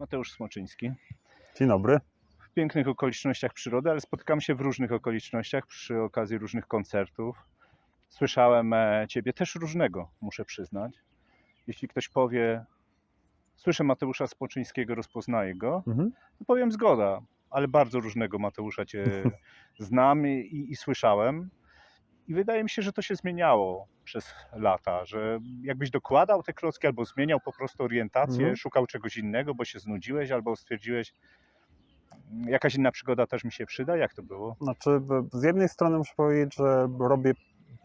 Mateusz Smoczyński. Dzień dobry. W pięknych okolicznościach przyrody, ale spotykam się w różnych okolicznościach przy okazji różnych koncertów. Słyszałem e, Ciebie też różnego, muszę przyznać. Jeśli ktoś powie, słyszę Mateusza Smoczyńskiego, rozpoznaję go, Mhm. to powiem zgoda, ale bardzo różnego Mateusza Cię znam i, i słyszałem. I wydaje mi się, że to się zmieniało przez lata, że jakbyś dokładał te klocki albo zmieniał po prostu orientację, Mhm. szukał czegoś innego, bo się znudziłeś albo stwierdziłeś, jakaś inna przygoda też mi się przyda. Jak to było? Znaczy, z jednej strony muszę powiedzieć, że robię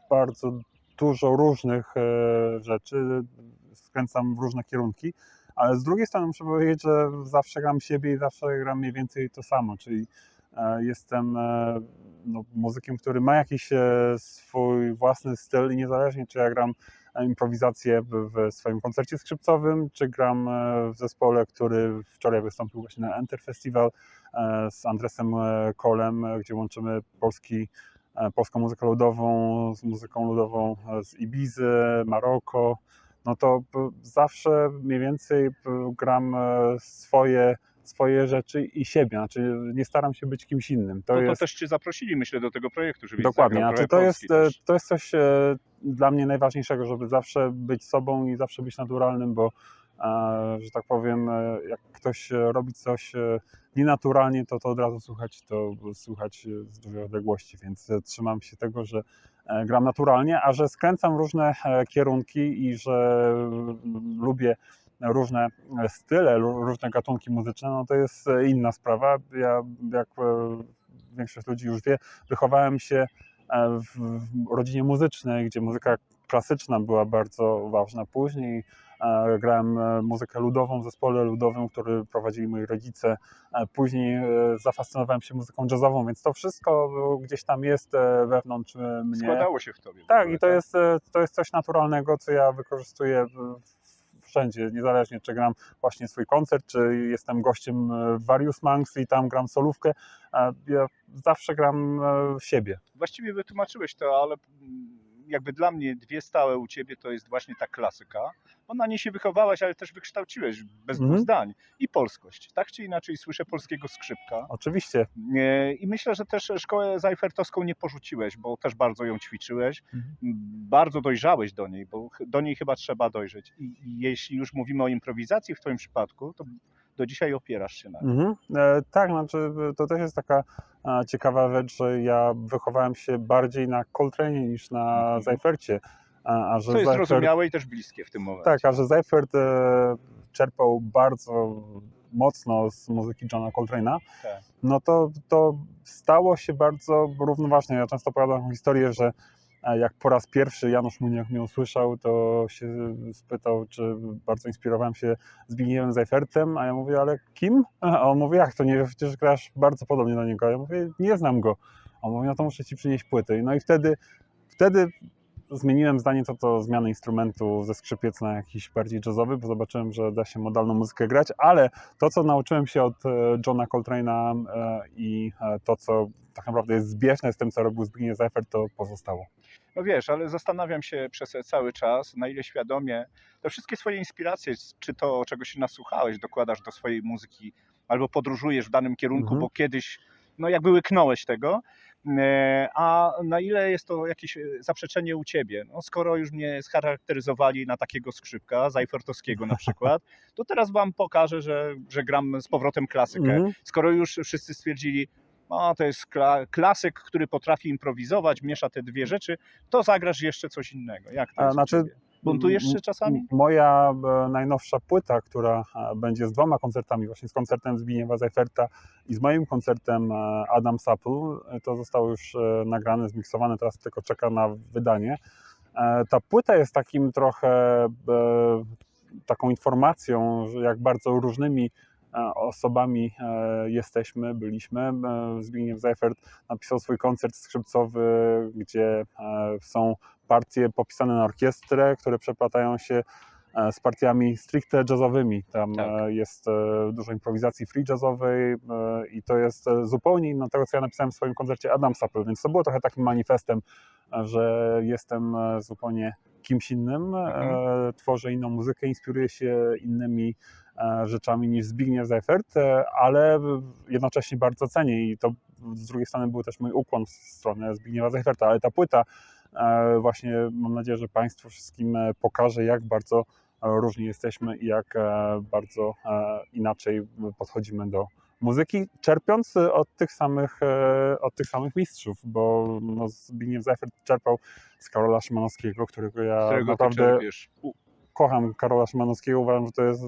bardzo dużo różnych e, rzeczy, skręcam w różne kierunki, ale z drugiej strony muszę powiedzieć, że zawsze gram siebie i zawsze gram mniej więcej to samo, czyli e, jestem e, no, muzykiem, który ma jakiś e, swój własny styl i niezależnie czy ja gram improwizację w, swoim koncercie skrzypcowym, czy gram w zespole, który wczoraj wystąpił właśnie na Enter Festival z Andresem Kolem, gdzie łączymy polski, polską muzykę ludową z muzyką ludową z Ibizy, Maroko, no to b- zawsze mniej więcej b- gram e, swoje, swoje rzeczy i siebie, znaczy nie staram się być kimś innym. To To, to jest też Cię zaprosili, myślę, do tego projektu, żebyś Dokładnie, znaczy to jest, e, też. to jest coś e, dla mnie najważniejszego, żeby zawsze być sobą i zawsze być naturalnym, bo e, że tak powiem, e, jak ktoś e, robi coś e, nienaturalnie, to to od razu słychać to słychać e, z dużej odległości, więc e, trzymam się tego, że e, gram naturalnie, a że skręcam różne e, kierunki i że mm, lubię różne e, style, różne gatunki muzyczne, no to jest e, inna sprawa. Ja, jak e, większość ludzi już wie, wychowałem się e, w, rodzinie muzycznej, gdzie muzyka klasyczna była bardzo ważna. Później e, grałem e, muzykę ludową w zespole ludowym, który prowadzili moi rodzice. E, Później e, zafascynowałem się muzyką jazzową, więc to wszystko gdzieś tam jest wewnątrz mnie. Składało się w Tobie. w Tak, ogóle, i to jest, e, to jest coś naturalnego, co ja wykorzystuję w- wszędzie, niezależnie czy gram właśnie swój koncert, czy jestem gościem w Various Monks i tam gram solówkę. Ja zawsze gram e, siebie. Właściwie wytłumaczyłeś to, ale mm, jakby dla mnie dwie stałe u ciebie to jest właśnie ta klasyka. Bo na niej się wychowałeś, ale też wykształciłeś bez dwóch Mhm. zdań. I polskość. Tak czy inaczej słyszę polskiego skrzypka. Oczywiście. I myślę, że też szkołę zajfertowską nie porzuciłeś, bo też bardzo ją ćwiczyłeś. Mhm. Bardzo dojrzałeś do niej, bo do niej chyba trzeba dojrzeć. I, I jeśli już mówimy o improwizacji w twoim przypadku, to do dzisiaj opierasz się na nim. Mhm. E, tak, znaczy to też jest taka e, ciekawa rzecz, że ja wychowałem się bardziej na Coltrane niż na Mhm. Zajfercie. A, a że To jest Seifert- zrozumiałe i też bliskie w tym momencie. Tak, a że Seifert e, czerpał bardzo mocno z muzyki Johna Coltrane'a, Tak. no to, to stało się bardzo równoważne. Ja często opowiadam historię, że jak po raz pierwszy Janusz Muniak mnie usłyszał, to się spytał, czy bardzo inspirowałem się Zbigniewem Seifertem, a ja mówię, ale kim? A on mówi, jak to nie, przecież grasz bardzo podobnie do niego. A ja mówię, nie znam go. A on mówi, no to muszę ci przynieść płyty. No i wtedy, wtedy zmieniłem zdanie co to zmiany instrumentu ze skrzypiec na jakiś bardziej jazzowy, bo zobaczyłem, że da się modalną muzykę grać, ale to, co nauczyłem się od e, Johna Coltrane'a e, i e, to, co tak naprawdę jest zbieżne z tym, co robił Zbigniew Seifert, to pozostało. No wiesz, ale zastanawiam się przez cały czas, na ile świadomie te wszystkie swoje inspiracje, czy to czego się nasłuchałeś, dokładasz do swojej muzyki, albo podróżujesz w danym kierunku, Mhm. bo kiedyś no jakby łyknąłeś tego, a na ile jest to jakieś e, zaprzeczenie u ciebie? No, skoro już mnie scharakteryzowali na takiego skrzypka, Zajfertowskiego na przykład, to teraz wam pokażę, że, że gram z powrotem klasykę. Mhm. Skoro już wszyscy stwierdzili, o, to jest kla- klasyk, który potrafi improwizować, miesza te dwie rzeczy, to zagrasz jeszcze coś innego. Jak to A, jest znaczy? Buntujesz się czasami? Moja e, najnowsza płyta, która e, będzie z dwoma koncertami, właśnie z koncertem Zbigniewa Seiferta i z moim koncertem e, Adam Sapul, to zostało już nagrane, zmiksowane, teraz tylko czeka na wydanie. Ta płyta jest takim trochę taką informacją, jak bardzo różnymi osobami e, jesteśmy, byliśmy. E, Zbigniew Seifert napisał swój koncert skrzypcowy, gdzie e, są partie popisane na orkiestrę, które przeplatają się e, z partiami stricte jazzowymi. Tam Tak. e, jest e, dużo improwizacji free jazzowej e, i to jest e, zupełnie inne tego, co ja napisałem w swoim koncercie Adam Sapple, więc to było trochę takim manifestem, e, że jestem e, zupełnie kimś innym, Mhm. e, tworzę inną muzykę, inspiruję się innymi e, rzeczami niż Zbigniew Seifert, e, ale jednocześnie bardzo cenię i to z drugiej strony był też mój ukłon w stronę Zbigniewa Seiferta, ale ta płyta e, właśnie mam nadzieję, że Państwu wszystkim e, pokaże, jak bardzo e, różni jesteśmy i jak e, bardzo e, inaczej podchodzimy do muzyki, czerpiąc e, od tych samych, e, od tych samych mistrzów, bo no, Zbigniew Seifert czerpał z Karola Szymanowskiego, którego ja którego naprawdę kocham Karola Szymanowskiego, uważam, że to jest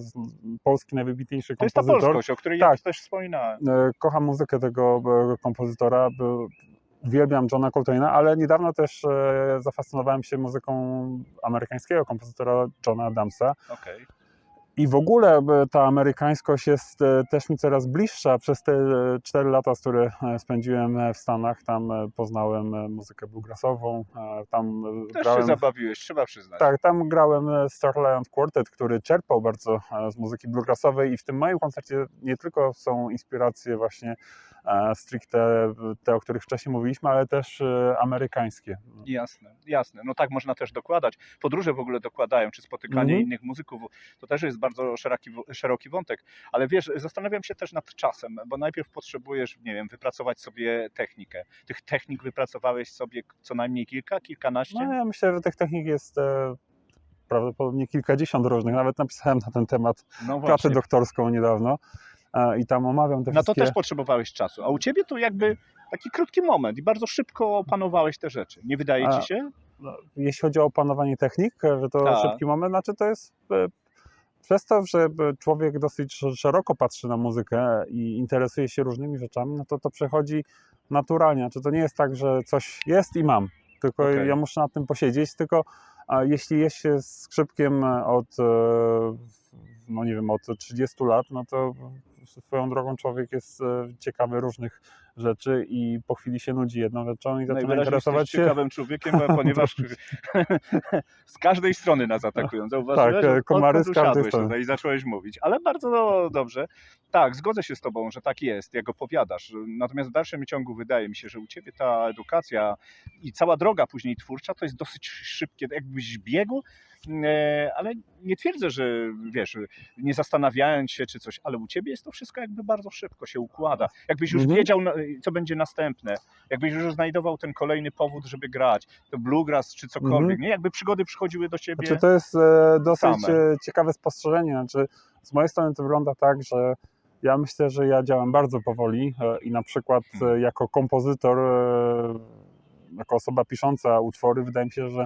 polski najwybitniejszy To jest ta kompozytor. polskość, o której Tak. ja też wspominałem. E, Kocham muzykę tego e, kompozytora, uwielbiam Johna Coltrane'a, ale niedawno też e, zafascynowałem się muzyką amerykańskiego kompozytora Johna Adamsa. Okej. I w ogóle e, ta amerykańskość jest e, też mi coraz bliższa przez te e, 4 lata, które spędziłem w Stanach. Tam poznałem muzykę bluegrassową, tam Też się grałem... zabawiłeś, trzeba przyznać. Tak, tam grałem e, Starlight Quartet, który czerpał bardzo z muzyki bluegrassowej i w tym moim koncercie nie tylko są inspiracje właśnie stricte te, o których wcześniej mówiliśmy, ale też e, amerykańskie. Jasne, jasne. No tak można też dokładać. Podróże w ogóle dokładają, czy spotykanie Mhm. innych muzyków, to też jest bardzo szeroki, szeroki wątek. Ale wiesz, zastanawiam się też nad czasem, bo najpierw potrzebujesz, nie wiem, wypracować sobie technikę. Tych technik wypracowałeś sobie co najmniej kilka, kilkanaście? No ja myślę, że tych technik jest e, prawdopodobnie kilkadziesiąt różnych. Nawet napisałem na ten temat No pracę doktorską niedawno i tam omawiam te Na to wszystkie... też potrzebowałeś czasu. A u ciebie to jakby taki krótki moment i bardzo szybko opanowałeś te rzeczy. Nie wydaje A, ci się? no, jeśli chodzi o opanowanie technik, że to Tak. szybki moment, znaczy to jest e, przez to, że e, człowiek dosyć sz- szeroko patrzy na muzykę i interesuje się różnymi rzeczami, no to to przechodzi naturalnie. Znaczy to nie jest tak, że coś jest i mam, tylko Okej. ja muszę nad tym posiedzieć, tylko a jeśli jest się skrzypkiem od, e, no nie wiem, od 30 lat, no to swoją drogą człowiek jest e, ciekawy różnych rzeczy i po chwili się nudzi jedną rzeczą i zaczyna interesować się ciekawym człowiekiem, ponieważ z każdej strony nas atakują. Zauważyłeś? Tak, e, komary z każdej strony. i zacząłeś mówić. Ale bardzo dobrze. Tak, zgodzę się z tobą, że tak jest, jak opowiadasz. Natomiast w dalszym ciągu wydaje mi się, że u ciebie ta edukacja i cała droga później twórcza to jest dosyć szybkie, jakbyś biegł, e, ale nie twierdzę, że wiesz, nie zastanawiając się czy coś, ale u ciebie jest to wszystko jakby bardzo szybko się układa. Jakbyś już Mhm. wiedział, co będzie następne, jakbyś już znajdował ten kolejny powód, żeby grać, to bluegrass czy cokolwiek, Mhm. nie? Jakby przygody przychodziły do ciebie. Znaczy, to jest e, dosyć same. e, ciekawe spostrzeżenie. Znaczy, z mojej strony to wygląda tak, że ja myślę, że ja działam bardzo powoli e, i na przykład e, Hmm. jako kompozytor, e, jako osoba pisząca utwory, wydaje mi się, że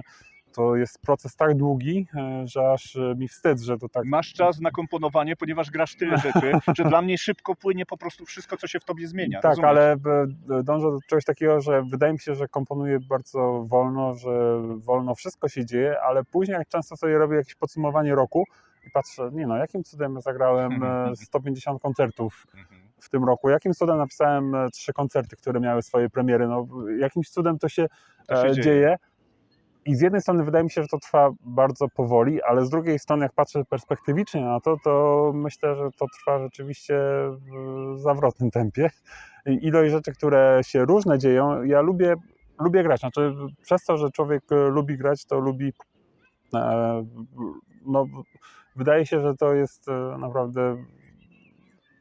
to jest proces tak długi, e, że aż e, mi wstyd, że to tak Masz czas na komponowanie, ponieważ grasz tyle rzeczy, że dla mnie szybko płynie po prostu wszystko, co się w tobie zmienia. Tak, rozumiesz? ale e, dążę do czegoś takiego, że wydaje mi się, że komponuję bardzo wolno, że wolno wszystko się dzieje, ale później jak często sobie robię jakieś podsumowanie roku i patrzę, nie no, jakim cudem ja zagrałem e, 150 koncertów Mhm. w tym roku, jakim cudem napisałem trzy koncerty, które miały swoje premiery, no jakimś cudem to się, To się dzieje. dzieje. I z jednej strony wydaje mi się, że to trwa bardzo powoli, ale z drugiej strony, jak patrzę perspektywicznie na to, to myślę, że to trwa rzeczywiście w zawrotnym tempie. I ilość rzeczy, które się różne dzieją, ja lubię, lubię grać. Znaczy, przez to, że człowiek lubi grać, to lubi. E, no, wydaje się, że to jest e, naprawdę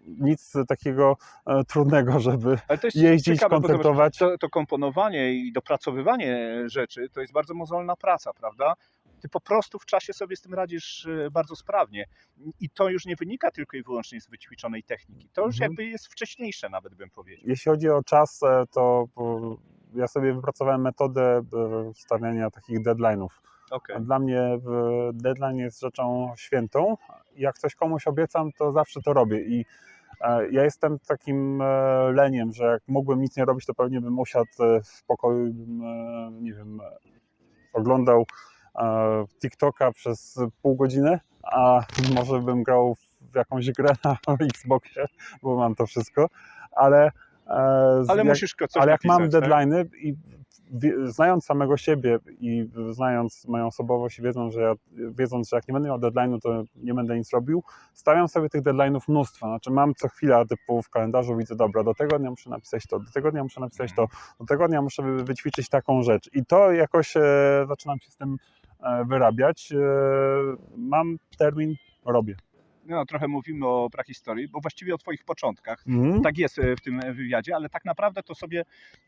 nic takiego e, trudnego, żeby jeździć, ciekawe, koncertować. to, to komponowanie i dopracowywanie rzeczy to jest bardzo mozolna praca, prawda? Ty po prostu w czasie sobie z tym radzisz e, bardzo sprawnie. I to już nie wynika tylko i wyłącznie z wyćwiczonej techniki. To już Mhm. jakby jest wcześniejsze, nawet bym powiedział. Jeśli chodzi o czas, e, to ja sobie wypracowałem metodę stawiania takich deadline'ów. Okej. Dla mnie deadline jest rzeczą świętą. Jak coś komuś obiecam, to zawsze to robię. I ja jestem takim e, leniem, że jak mógłbym nic nie robić, to pewnie bym usiadł e, w pokoju i bym, e, nie wiem, oglądał TikToka przez pół godziny, a może bym grał w jakąś grę na Xboxie, bo mam to wszystko, ale, Ale jak, musisz coś ale jak mam napisać, tak? i znając samego siebie i znając moją osobowość i wiedząc, że ja, wiedząc, że jak nie będę miał deadline'u, to nie będę nic robił, stawiam sobie tych deadline'ów mnóstwo. Znaczy mam co chwila typu w kalendarzu widzę, dobra, do tego dnia muszę napisać to, do tego dnia muszę napisać to, do tego dnia muszę wy- wyćwiczyć taką rzecz. I to jakoś e, zaczynam się z tym e, wyrabiać. E, mam termin, robię. No, trochę mówimy o prahistorii, bo właściwie o twoich początkach. Mhm. Tak jest e, w tym wywiadzie, ale tak naprawdę to sobie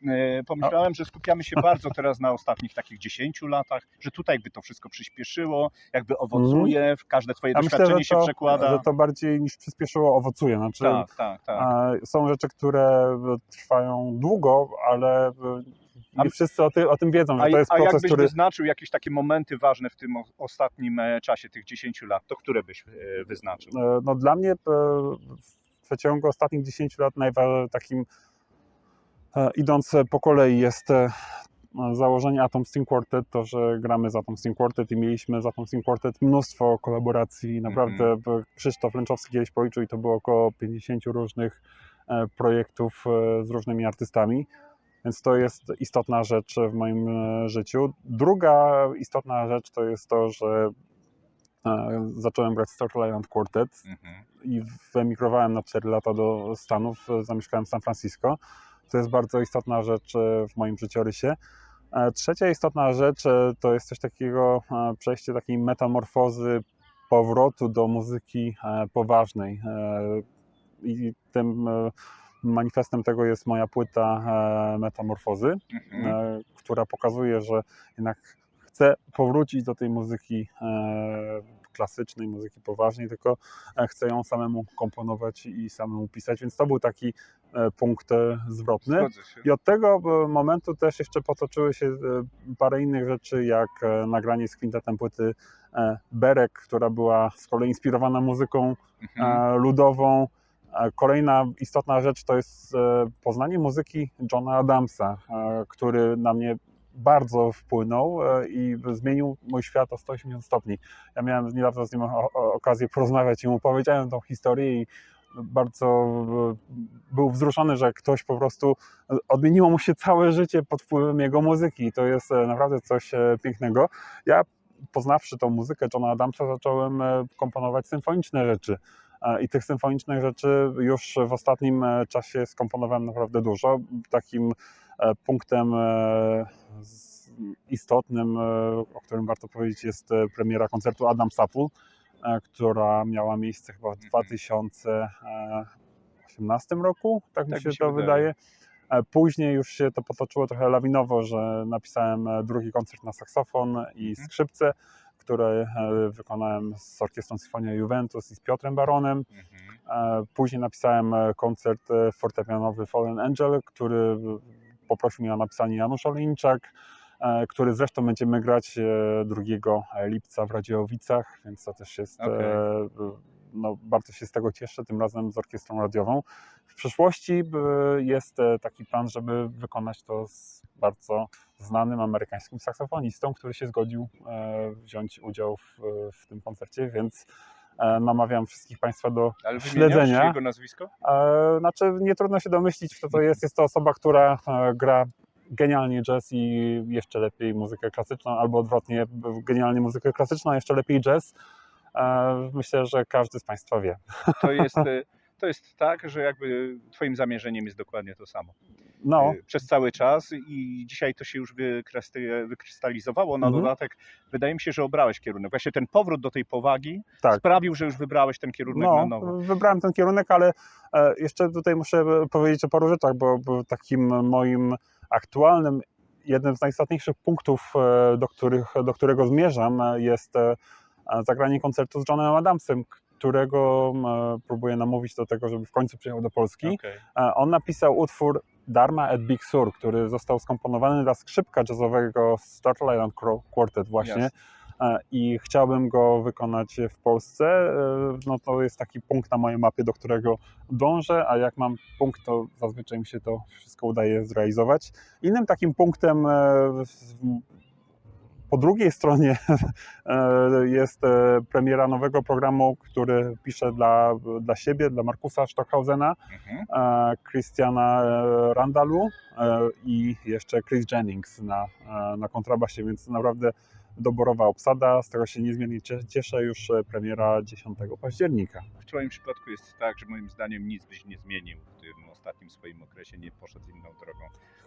e, pomyślałem, że skupiamy się bardzo teraz na ostatnich takich 10 latach, że tutaj jakby to wszystko przyspieszyło, jakby owocuje, każde twoje Ja myślę, doświadczenie się to, przekłada. że to bardziej niż przyspieszyło owocuje. Znaczy, Tak, tak, tak. są rzeczy, które e, trwają długo, ale A- wszyscy o, ty, o tym wiedzą, że A, to jest a proces, jakbyś który... wyznaczył jakieś takie momenty ważne w tym ostatnim e, czasie, tych 10 lat, to które byś e, wyznaczył? E, No dla mnie w przeciągu ostatnich 10 lat takim idąc po kolei jest założenie Atom String Quartet, to, że gramy z Atom String Quartet i mieliśmy z Atom String Quartet mnóstwo kolaboracji. Naprawdę Mhm. e, Krzysztof Lęczowski kiedyś policzył i to było około 50 różnych projektów z różnymi artystami. Więc to jest istotna rzecz w moim e, życiu. Druga istotna rzecz to jest to, że e, zacząłem grać Turtle Island Quartet Mhm. i wyemigrowałem na 4 lata do Stanów, e, zamieszkałem w San Francisco. To jest bardzo istotna rzecz w moim życiorysie. Trzecia istotna rzecz to jest coś takiego, przejście takiej metamorfozy, powrotu do muzyki poważnej. I tym manifestem tego jest moja płyta e, Metamorfozy Mhm. e, która pokazuje, że jednak chcę powrócić do tej muzyki e, klasycznej, muzyki poważnej, tylko chcę ją samemu komponować i samemu pisać, więc to był taki punkt zwrotny. I od tego momentu też jeszcze potoczyły się parę innych rzeczy, jak nagranie z kwintetem płyty Berek, która była z kolei inspirowana muzyką Mhm. ludową. Kolejna istotna rzecz to jest e, poznanie muzyki Johna Adamsa, e, który na mnie bardzo wpłynął e, i zmienił mój świat o 180 stopni. Ja miałem niedawno z nim okazję porozmawiać i mu powiedziałem tą historię i bardzo był wzruszony, że ktoś po prostu odmieniło mu się całe życie pod wpływem jego muzyki i to jest naprawdę coś pięknego. Ja poznawszy tą muzykę Johna Adamsa zacząłem komponować symfoniczne rzeczy. E, I tych symfonicznych rzeczy już w ostatnim e, czasie skomponowałem naprawdę dużo. Takim e, punktem istotnym, o którym warto powiedzieć, jest premiera koncertu Adam Sapul, która miała miejsce chyba w Mhm. 2018 roku, tak mi Tak się mi się to wydaje. wydaje. Później już się to potoczyło trochę lawinowo, że napisałem drugi koncert na saksofon i Mhm. skrzypce, które wykonałem z Orkiestrą Sinfonia Juventus i z Piotrem Baronem. Mhm. E, Później napisałem e, koncert e, fortepianowy Fallen Angel, który poprosił mnie o napisanie Janusz Olińczak, e, który zresztą będziemy grać e, 2 lipca w Radziowicach, więc to też jest, e, no, bardzo się z tego cieszę, tym razem z orkiestrą radiową. W przyszłości jest taki plan, żeby wykonać to z bardzo znanym amerykańskim saksofonistą, który się zgodził e, wziąć udział w, w tym koncercie, więc e, namawiam wszystkich Państwa do Ale śledzenia. jego nazwisko? E, Znaczy, nie trudno się domyślić, kto to jest. Jest to osoba, która gra genialnie jazz i jeszcze lepiej muzykę klasyczną, albo odwrotnie, genialnie muzykę klasyczną, a jeszcze lepiej jazz. Myślę, że każdy z Państwa wie. To jest, to jest tak, że jakby twoim zamierzeniem jest dokładnie to samo. No, E, Przez cały czas i dzisiaj to się już wykrystalizowało. Na Mhm. dodatek wydaje mi się, że obrałeś kierunek. Właśnie ten powrót do tej powagi tak. sprawił, że już wybrałeś ten kierunek na No, nowo. wybrałem ten kierunek, ale e, jeszcze tutaj muszę powiedzieć o paru rzeczach, bo, bo takim moim aktualnym, jednym z najistotniejszych punktów, e, do, których, do którego zmierzam, e, jest e, zagranie koncertu z Johnem Adamsem, którego e, próbuję namówić do tego, żeby w końcu przyjechał do Polski. E, On napisał utwór Dharma at Big Sur, który został skomponowany dla skrzypka jazzowego Island Qu- Quartet właśnie. Jasne. E, I chciałbym go wykonać w Polsce. E, No to jest taki punkt na mojej mapie, do którego dążę, a jak mam punkt, to zazwyczaj mi się to wszystko udaje zrealizować. Innym takim punktem e, po drugiej stronie e, jest e, premiera nowego programu, który piszę dla, dla siebie, dla Markusa Stockhausena, Mhm. e, Christiana Randalu i jeszcze Chris Jennings na, na kontrabasie, więc naprawdę doborowa obsada, z tego się niezmiernie cie- cieszę, już premiera 10 października. W Twoim przypadku jest tak, że moim zdaniem nic byś nie zmienił w tym ostatnim swoim okresie, nie poszedł inną drogą.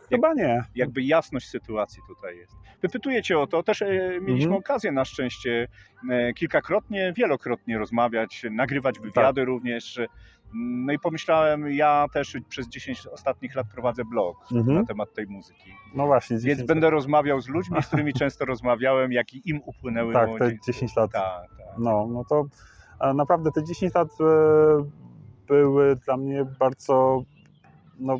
Chyba nie. Jakby jasność sytuacji tutaj jest. Wypytuję Cię o to, też e, mieliśmy Mhm. okazję na szczęście e, kilkakrotnie, wielokrotnie rozmawiać, nagrywać wywiady Tak. również. No i pomyślałem, ja też przez 10 ostatnich lat prowadzę blog Mhm. na temat tej muzyki. No właśnie, Więc 10 będę rozmawiał z ludźmi, z którymi często rozmawiałem, jak i im upłynęły Tak, te dzie- 10 lat. Tak, tak. No, no to naprawdę te 10 lat e, były dla mnie bardzo, no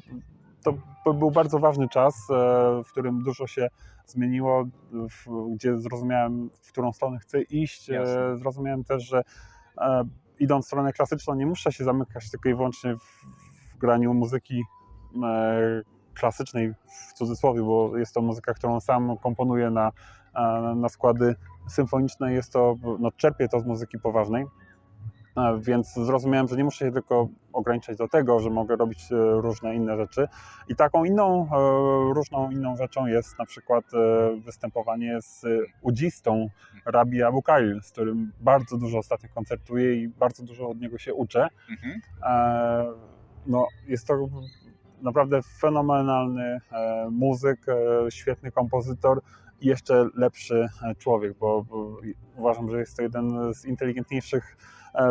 to był bardzo ważny czas, e, w którym dużo się zmieniło, gdzie zrozumiałem, w którą stronę chcę iść. E, Jasne. Zrozumiałem też, że e, idąc w stronę klasyczną nie muszę się zamykać tylko i wyłącznie w, w graniu muzyki klasycznej, w cudzysłowie, bo jest to muzyka, którą sam komponuję na, na składy symfoniczne. Jest to, no czerpię to z muzyki poważnej. E, Więc zrozumiałem, że nie muszę się tylko ograniczać do tego, że mogę robić e, różne inne rzeczy. I taką inną, e, różną inną rzeczą jest na przykład występowanie z udzistą Rabi Abu z którym bardzo dużo ostatnio koncertuję i bardzo dużo od niego się uczę. Mhm. No, jest to naprawdę fenomenalny muzyk, świetny kompozytor i jeszcze lepszy człowiek, bo, uważam, że jest to jeden z inteligentniejszych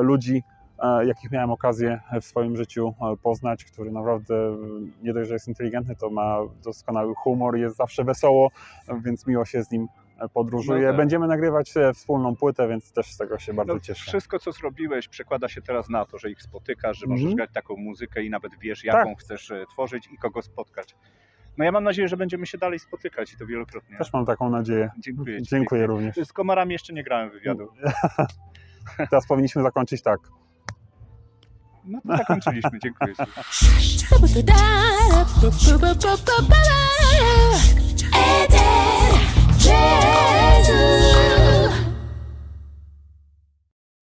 ludzi, e, jakich miałem okazję w swoim życiu e, poznać, który naprawdę e, nie dość, że jest inteligentny, to ma doskonały humor, jest zawsze wesoło, e, więc miło się z nim e, podróżuje. No tak. Będziemy nagrywać e, wspólną płytę, więc też z tego się bardzo No, cieszę. wszystko, co zrobiłeś, przekłada się teraz na to, że ich spotykasz, że możesz Mhm. grać taką muzykę i nawet wiesz, jaką Tak. chcesz e, tworzyć i kogo spotkać. No ja mam nadzieję, że będziemy się dalej spotykać i to wielokrotnie. Też mam taką nadzieję. Dziękuję ci. Dziękuję również. Z komarami jeszcze nie grałem wywiadu. Teraz powinniśmy zakończyć tak. No to zakończyliśmy, dziękuję.